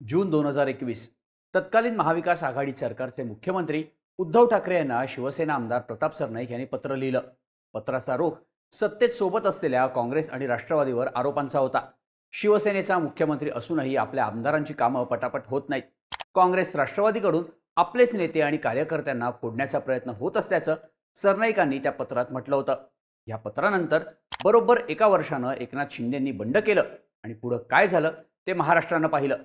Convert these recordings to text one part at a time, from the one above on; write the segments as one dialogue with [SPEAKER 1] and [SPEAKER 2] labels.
[SPEAKER 1] जून दोन हजार एकवीस. तत्कालीन महाविकास आघाडी सरकारचे मुख्यमंत्री उद्धव ठाकरे यांना शिवसेना आमदार प्रताप सरनाईक यांनी पत्र लिहिलं. पत्राचा रोख सत्तेत सोबत असलेल्या काँग्रेस आणि राष्ट्रवादीवर आरोपांचा होता. शिवसेनेचा मुख्यमंत्री असूनही आपल्या आमदारांची कामं पटापट होत नाहीत. काँग्रेस राष्ट्रवादीकडून आपलेच नेते आणि कार्यकर्त्यांना फोडण्याचा प्रयत्न होत असल्याचं सरनाईकांनी त्या पत्रात म्हटलं होतं. या पत्रानंतर बरोबर एका वर्षानं एकनाथ शिंदेंनी बंड केलं आणि पुढं काय झालं ते महाराष्ट्रानं पाहिलं.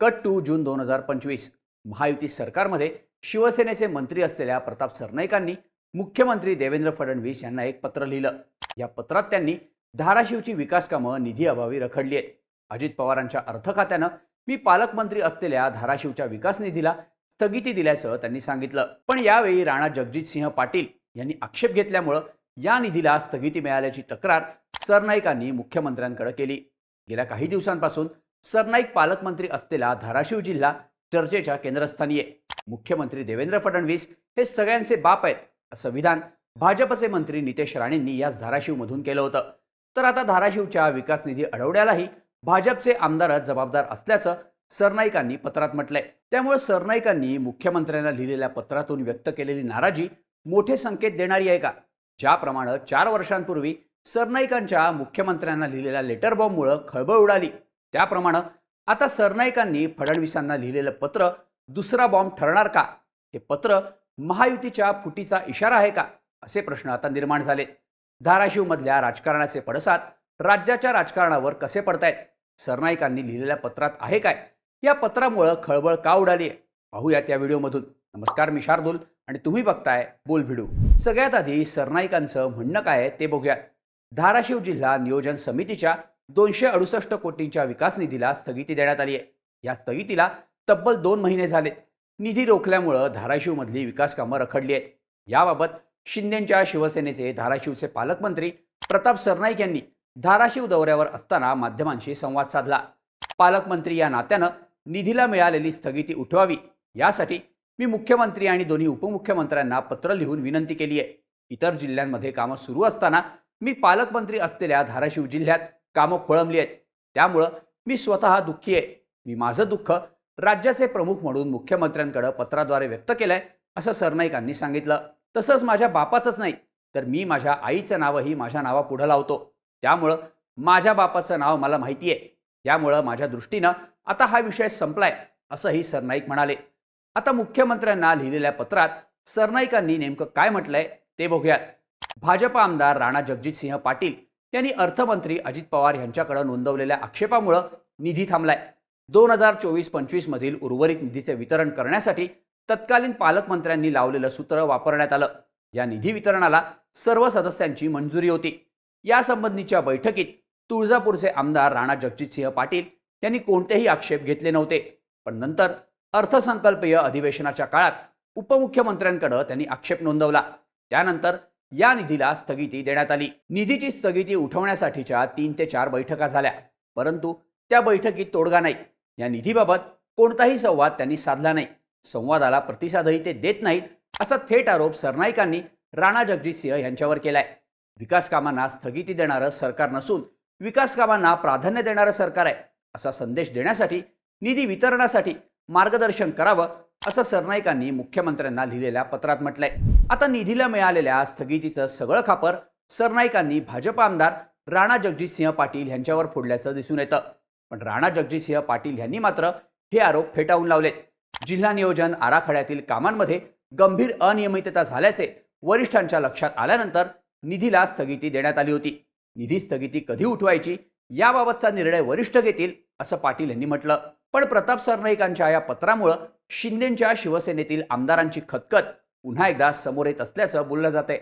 [SPEAKER 1] कट टू जून दोन हजार पंचवीस. महायुती सरकारमध्ये शिवसेनेचे मंत्री असलेल्या प्रताप सरनाईकांनी मुख्यमंत्री देवेंद्र फडणवीस यांना एक पत्र लिहिलं. या पत्रात त्यांनी धाराशिवची विकास कामं निधी अभावी रखडली आहेत. अजित पवारांच्या अर्थ खात्यानं मी पालकमंत्री असलेल्या धाराशिवच्या विकास निधीला स्थगिती दिल्याचं त्यांनी सांगितलं. पण यावेळी राणा जगजितसिंह पाटील यांनी आक्षेप घेतल्यामुळं या निधीला स्थगिती मिळाल्याची तक्रार सरनाईकांनी मुख्यमंत्र्यांकडे केली. गेल्या काही दिवसांपासून सरनाईक पालकमंत्री असलेला धाराशिव जिल्हा चर्चेच्या केंद्रस्थानी आहे. मुख्यमंत्री देवेंद्र फडणवीस हे सगळ्यांचे बाप आहेत असं विधान भाजपचे मंत्री नितेश राणेंनी याच धाराशिवमधून केलं होतं. तर आता धाराशिवच्या विकास निधी अडवण्यालाही भाजपचे आमदारच जबाबदार असल्याचं सरनाईकांनी पत्रात म्हटलंय. त्यामुळे सरनाईकांनी मुख्यमंत्र्यांना लिहिलेल्या पत्रातून व्यक्त केलेली नाराजी मोठे संकेत देणारी आहे का? ज्याप्रमाणे चार वर्षांपूर्वी सरनाईकांच्या मुख्यमंत्र्यांना लिहिलेल्या लेटर बॉम्बमुळं खळबळ उडाली. त्याप्रमाणे आता सरनाईकांनी फडणवीसांना लिहिलेलं पत्र दुसरा बॉम्ब ठरणार का? हे पत्र महायुतीच्या फुटीचा इशारा आहे का? असे प्रश्न आता निर्माण झाले. धाराशिवमधल्या राजकारणाचे पडसाद राज्याच्या राजकारणावर कसे पडतायत? सरनाईकांनी लिहिलेल्या पत्रात आहे काय? या पत्रामुळं खळबळ का उडाली आहे त्या व्हिडिओमधून. नमस्कार मी शार्दूल आणि तुम्ही बघताय बोल भिडू सगळ्यात आधी सरनाईकांचं म्हणणं काय ते बघूया. धाराशिव जिल्हा नियोजन समितीच्या दोनशे अडुसष्ट कोटींच्या विकास निधीला स्थगिती देण्यात आली आहे. या स्थगितीला तब्बल दोन महिने झाले निधी रोखल्यामुळं धाराशिवमधली विकास कामं रखडली आहेत. याबाबत शिंदेच्या शिवसेनेचे धाराशिवचे पालकमंत्री प्रताप सरनाईक यांनी धाराशिव दौऱ्यावर असताना माध्यमांशी संवाद साधला. पालकमंत्री या नात्यानं निधीला मिळालेली स्थगिती उठवावी यासाठी मी मुख्यमंत्री आणि दोन्ही उपमुख्यमंत्र्यांना पत्र लिहून विनंती केली आहे. इतर जिल्ह्यांमध्ये कामं सुरू असताना मी पालकमंत्री असलेल्या धाराशिव जिल्ह्यात कामं खोळंबली आहेत. त्यामुळं मी स्वतः दुःखी आहे. मी माझं दुःख राज्याचे प्रमुख म्हणून मुख्यमंत्र्यांकडे पत्राद्वारे व्यक्त केलंय असं सरनाईकांनी सांगितलं. तसंच माझ्या बापाचंच नाही तर मी माझ्या आईचं नावही माझ्या नावापुढं लावतो. त्यामुळं माझ्या बापाचं नाव मला माहिती आहे. त्यामुळं माझ्या दृष्टीनं आता हा विषय संपलाय असंही सरनाईक म्हणाले. आता मुख्यमंत्र्यांना लिहिलेल्या पत्रात सरनाईकांनी नेमकं काय म्हटलंय ते बघूयात. भाजप आमदार राणा जगजितसिंह पाटील यांनी अर्थमंत्री अजित पवार यांच्याकडे नोंदवलेल्या आक्षेपामुळं निधी थांबलाय. दोन हजार चोवीस पंचवीस मधील उर्वरित निधीचे वितरण करण्यासाठी तत्कालीन पालकमंत्र्यांनी लावलेलं सूत्र वापरण्यात आलं. या निधी वितरणाला सर्व सदस्यांची मंजुरी होती. यासंबंधीच्या बैठकीत तुळजापूरचे आमदार राणा जगजितसिंह पाटील यांनी कोणतेही आक्षेप घेतले नव्हते. पण नंतर अर्थसंकल्पीय अधिवेशनाच्या काळात उपमुख्यमंत्र्यांकडे त्यांनी आक्षेप नोंदवला. त्यानंतर या निधीला स्थगिती देण्यात आली. निधीची स्थगिती उठवण्यासाठीच्या तीन ते चार बैठका झाल्या. परंतु त्या बैठकीत तोडगा नाही. या निधीबाबत कोणताही संवाद त्यांनी साधला नाही. संवादाला प्रतिसादही ते देत नाहीत असा थेट आरोप सरनाईकांनी राणा जगजितसिंह यांच्यावर केलाय. विकास कामांना स्थगिती देणारं सरकार नसून विकास कामांना प्राधान्य देणारं सरकार आहे असा संदेश देण्यासाठी निधी वितरणासाठी मार्गदर्शन करावं असं सरनाईकांनी मुख्यमंत्र्यांना लिहिलेल्या पत्रात म्हटलंय. आता निधीला मिळालेल्या स्थगितीचं सगळं खापर सरनाईकांनी भाजप आमदार राणा जगजितसिंह पाटील यांच्यावर फोडल्याचं दिसून येतं. पण राणा जगजितसिंह पाटील यांनी मात्र हे आरोप फेटाळून लावलेत. जिल्हा नियोजन आराखड्यातील कामांमध्ये गंभीर अनियमितता झाल्याचे वरिष्ठांच्या लक्षात आल्यानंतर निधीला स्थगिती देण्यात आली होती. निधी स्थगिती कधी उठवायची याबाबतचा निर्णय वरिष्ठ घेतील असं पाटील यांनी म्हटलं. पण प्रताप सरनाईकांच्या या पत्रामुळं शिंदेच्या शिवसेनेतील आमदारांची खतखत पुन्हा एकदा समोर येत असल्याचं बोललं जाते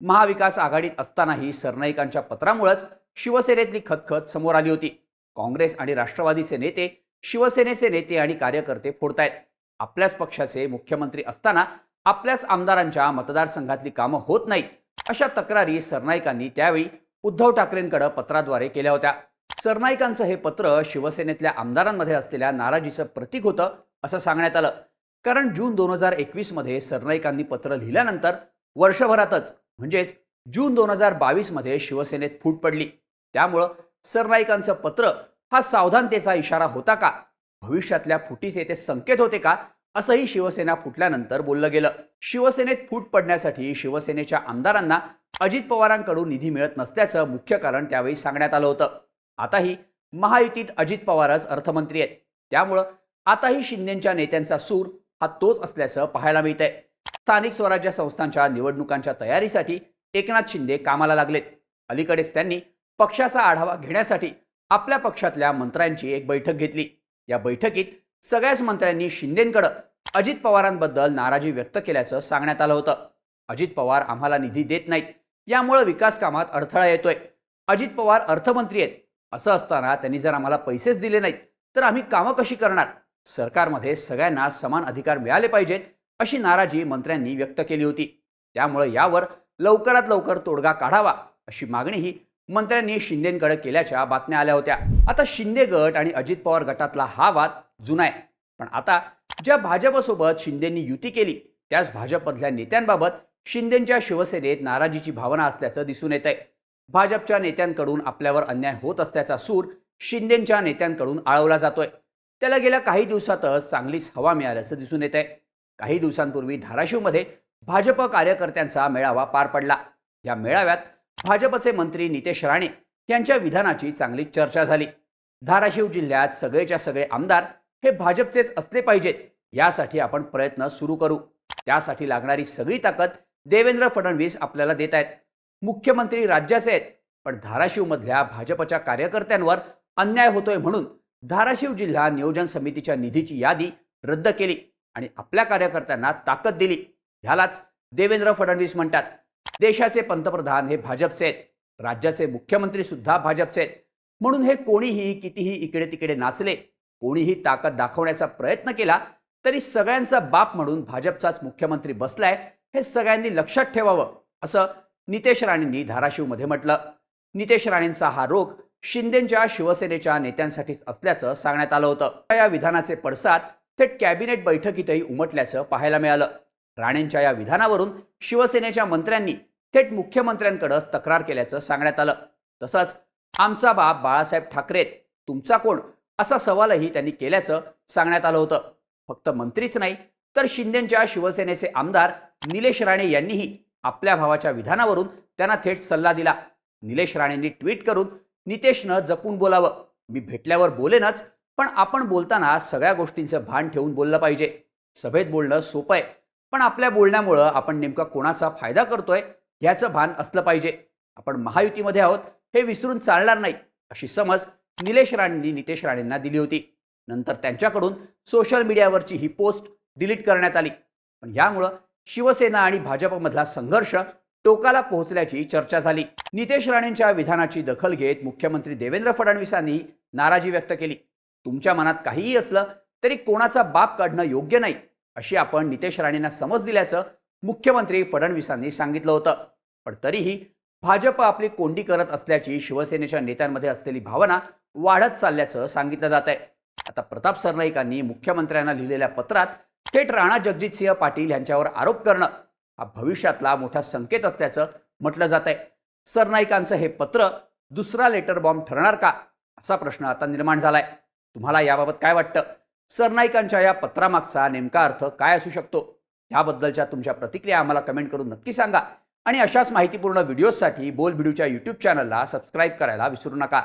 [SPEAKER 1] महाविकास आघाडीत असतानाही सरनाईकांच्या पत्रामुळंच शिवसेनेतली खतखत समोर आली होती. काँग्रेस आणि राष्ट्रवादीचे नेते शिवसेनेचे नेते आणि कार्यकर्ते फोडतायत. आपल्याच पक्षाचे मुख्यमंत्री असताना आपल्याच आमदारांच्या मतदारसंघातली कामं होत नाहीत अशा तक्रारी सरनाईकांनी त्यावेळी उद्धव ठाकरेंकडे पत्राद्वारे केल्या होत्या. सरनाईकांचं हे पत्र शिवसेनेतल्या आमदारांमध्ये असलेल्या नाराजीचं प्रतीक होतं असं सांगण्यात आलं. कारण जून दोन हजार एकवीसमध्ये सरनाईकांनी पत्र लिहिल्यानंतर वर्षभरातच म्हणजेच जून दोन हजार बावीसमध्ये शिवसेनेत फूट पडली. त्यामुळं सरनाईकांचं पत्र हा सावधानतेचा इशारा होता का? भविष्यातल्या फुटीचे ते संकेत होते का? असंही शिवसेना फुटल्यानंतर बोललं गेलं. शिवसेनेत फूट पडण्यासाठी शिवसेनेच्या आमदारांना अजित पवारांकडून निधी मिळत नसल्याचं मुख्य कारण त्यावेळी सांगण्यात आलं होतं. आताही महायुतीत अजित पवारच अर्थमंत्री आहेत. त्यामुळं आताही शिंदेच्या नेत्यांचा सूर हा तोच असल्याचं पाहायला मिळतंय. स्थानिक स्वराज्य संस्थांच्या निवडणुकांच्या तयारीसाठी एकनाथ शिंदे कामाला लागलेत. अलीकडेच त्यांनी पक्षाचा आढावा घेण्यासाठी आपल्या पक्षातल्या मंत्र्यांची एक बैठक घेतली. या बैठकीत सगळ्याच मंत्र्यांनी शिंदेकडं अजित पवारांबद्दल नाराजी व्यक्त केल्याचं सांगण्यात आलं होतं. अजित पवार आम्हाला निधी देत नाहीत. यामुळे विकास कामात अडथळा येतोय. अजित पवार अर्थमंत्री आहेत. असं असताना त्यांनी जर आम्हाला पैसेच दिले नाहीत तर आम्ही कामं कशी करणार? सरकारमध्ये सगळ्यांना समान अधिकार मिळाले पाहिजेत अशी नाराजी मंत्र्यांनी व्यक्त केली होती. त्यामुळे यावर लवकरात लवकर तोडगा काढावा अशी मागणीही मंत्र्यांनी शिंदेकडे केल्याच्या बातम्या आल्या होत्या. आता शिंदे गट आणि अजित पवार गटातला हा वाद जुना आहे. पण आता ज्या भाजपसोबत शिंदेंनी युती केली त्याच भाजपमधल्या नेत्यांबाबत शिंदेच्या शिवसेनेत नाराजीची भावना असल्याचं दिसून येत आहे भाजपच्या नेत्यांकडून आपल्यावर अन्याय होत असल्याचा सूर शिंदेच्या नेत्यांकडून आळवला जातोय. त्याला गेल्या काही दिवसातच चांगलीच हवा मिळाल्याचं दिसून येत आहे काही दिवसांपूर्वी धाराशिवमध्ये भाजप कार्यकर्त्यांचा मेळावा पार पडला. या मेळाव्यात भाजपचे मंत्री नितेश राणे यांच्या विधानाची चांगली चर्चा झाली. धाराशिव जिल्ह्यात सगळेच्या सगळे आमदार हे भाजपचेच असले पाहिजेत यासाठी आपण प्रयत्न सुरू करू. त्यासाठी लागणारी सगळी ताकद देवेंद्र फडणवीस आपल्याला देत आहेत. मुख्यमंत्री राज्याचे आहेत. पण धाराशिवमधल्या भाजपच्या कार्यकर्त्यांवर अन्याय होतोय म्हणून धाराशिव जिल्हा नियोजन समितीच्या निधीची यादी रद्द केली आणि आपल्या कार्यकर्त्यांना ताकद दिली. ह्यालाच देवेंद्र फडणवीस म्हणतात. देशाचे पंतप्रधान हे भाजपचे आहेत. राज्याचे मुख्यमंत्री सुद्धा भाजपचे आहेत. म्हणून हे कोणीही कितीही इकडे तिकडे नाचले कोणीही ताकद दाखवण्याचा प्रयत्न केला तरी सगळ्यांचा बाप म्हणून भाजपचाच मुख्यमंत्री बसलाय हे सगळ्यांनी लक्षात ठेवावं असं नितेश राणेंनी धाराशिवमध्ये म्हटलं. नितेश राणेंचा हा रोग शिंदेच्या शिवसेनेच्या नेत्यांसाठीच असल्याचं सांगण्यात आलं होतं. या विधानाचे पडसाद थेट कॅबिनेट बैठकीतही उमटल्याचं पाहायला मिळालं. राणेंच्या या विधानावरून शिवसेनेच्या मंत्र्यांनी थेट मुख्यमंत्र्यांकडंच तक्रार केल्याचं सांगण्यात आलं. तसंच आमचा बाप बाळासाहेब ठाकरे तुमचा कोण? असा सवालही त्यांनी केल्याचं सांगण्यात आलं होतं. फक्त मंत्रीच नाही तर शिंदेच्या शिवसेनेचे आमदार निलेश राणे यांनीही आपल्या भावाच्या विधानावरून त्यांना थेट सल्ला दिला. निलेश राणेंनी ट्विट करून नितेशनं जपून बोलावं. मी भेटल्यावर बोलेनच पण आपण बोलताना सगळ्या गोष्टींचं भान ठेवून बोललं पाहिजे. सभेत बोलणं सोपं आहे पण आपल्या बोलण्यामुळं आपण नेमका कोणाचा फायदा करतोय याचं भान असलं पाहिजे. आपण महायुतीमध्ये आहोत हे विसरून चालणार नाही. अशी समज निलेश राणेंनी नितेश राणेंना दिली होती. नंतर त्यांच्याकडून सोशल मीडियावरची ही पोस्ट डिलीट करण्यात आली. पण यामुळं शिवसेना आणि भाजपमधला संघर्ष टोकाला पोहोचल्याची चर्चा झाली. नितेश राणेंच्या विधानाची दखल घेत मुख्यमंत्री देवेंद्र फडणवीसांनी नाराजी व्यक्त केली. तुमच्या मनात काहीही असलं तरी कोणाचा बाप काढणं योग्य नाही अशी आपण नितेश राणेंना समज दिल्याचं मुख्यमंत्री फडणवीसांनी सांगितलं होतं. पण तरीही भाजप आपली कोंडी करत असल्याची शिवसेनेच्या नेत्यांमध्ये असलेली भावना वाढत चालल्याचं सांगितलं जात आहे आता प्रताप सरनाईकांनी मुख्यमंत्र्यांना लिहिलेल्या पत्रात थेट राणा जगजितसिंह पाटील यांच्यावर आरोप करणं हा भविष्यातला मोठा संकेत असल्याचं म्हटलं जात आहे सरनाईकांचं हे पत्र दुसरा लेटर बॉम्ब ठरणार का असा प्रश्न आता निर्माण झालाय. तुम्हाला याबाबत काय वाटतं? सरनाईकांच्या या पत्रामागचा नेमका अर्थ काय असू शकतो? याबद्दलच्या तुमच्या प्रतिक्रिया आम्हाला कमेंट करून नक्की सांगा. आणि अशाच माहितीपूर्ण व्हिडिओजसाठी बोल व्हिडिओच्या यूट्यूब चॅनलला सबस्क्राईब करायला विसरू नका.